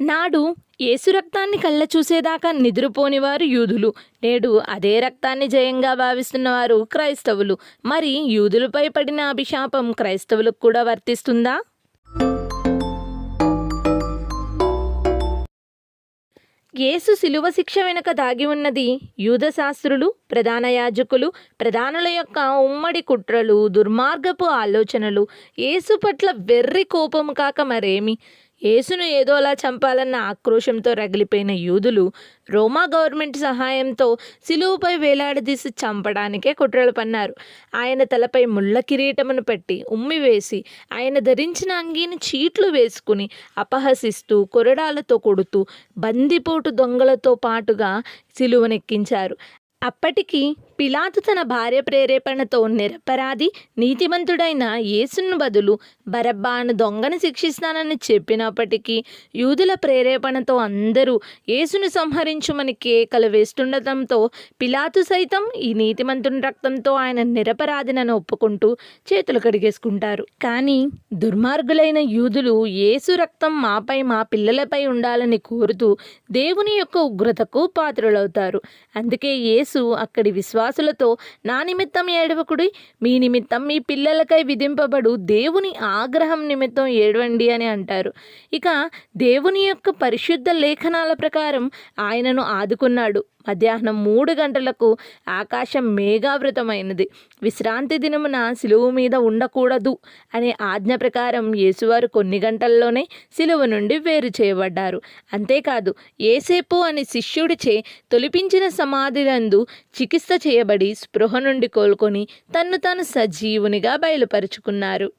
నాడు యేసు రక్తాన్ని కళ్ళ చూసేదాకా నిద్రపోనివారు యూదులు. నేడు అదే రక్తాన్ని జయంగా భావిస్తున్నవారు క్రైస్తవులు. మరి యూదులపై పడిన అభిశాపం క్రైస్తవులకు కూడా వర్తిస్తుందా? యేసు శిలువ శిక్ష వెనుక దాగి ఉన్నది యూదశాస్త్రులు ప్రధాన యాజకులు ప్రధానుల యొక్క ఉమ్మడి కుట్రలు దుర్మార్గపు ఆలోచనలు. యేసు పట్ల వెర్రి కోపము కాక మరేమి? యేసును ఏదోలా చంపాలన్న ఆక్రోశంతో రగిలిపోయిన యూదులు రోమా గవర్నమెంట్ సహాయంతో సిలువుపై వేలాడదీసి చంపడానికే కుట్రలు పన్నారు. ఆయన తలపై ముళ్ళ కిరీటమును పెట్టి ఉమ్మివేసి ఆయన ధరించిన అంగీని చీట్లు వేసుకుని అపహసిస్తూ కొరడాలతో కొడుతూ బందిపోటు దొంగలతో పాటుగా సిలువనెక్కించారు. అప్పటికి పిలాతు తన భార్య ప్రేరేపణతో నిరపరాధి నీతిమంతుడైన యేసును బదులు బరబ్బాను దొంగని శిక్షిస్తానని చెప్పినప్పటికీ యూదుల ప్రేరేపణతో అందరూ యేసును సంహరించుమని కేకలు వేస్తుండటంతో పిలాతు సైతం ఈ నీతిమంతుని రక్తంతో ఆయన నిరపరాధినని ఒప్పుకుంటూ చేతులు కడిగేసుకుంటారు. కానీ దుర్మార్గులైన యూదులు యేసు రక్తం మాపై మా పిల్లలపై ఉండాలని కోరుతూ దేవుని యొక్క ఉగ్రతకు పాత్రులవుతారు. అందుకే యేసు అక్కడి విశ్వాసులతో నా నిమిత్తం ఏడవకుడి. మీ నిమిత్తం మీ పిల్లలకై విధింపబడు దేవుని ఆగ్రహం నిమిత్తం ఏడవండి అని అంటారు. ఇక దేవుని యొక్క పరిశుద్ధ లేఖనాల ప్రకారం ఆయనను ఆదుకున్నాడు. మధ్యాహ్నం మూడు గంటలకు ఆకాశం మేఘావృతమైనది. విశ్రాంతి దినమున సిలువు మీద ఉండకూడదు అనే ఆజ్ఞ ప్రకారం యేసువారు కొన్ని గంటల్లోనే సిలువ నుండి వేరు చేయబడ్డారు. అంతేకాదు ఏసేపు అనే శిష్యుడిచే తొలిపించిన సమాధిలందు చికిత్స చేయబడి స్పృహ నుండి కోలుకొని తన్ను తాను సజీవునిగా బయలుపరుచుకున్నారు.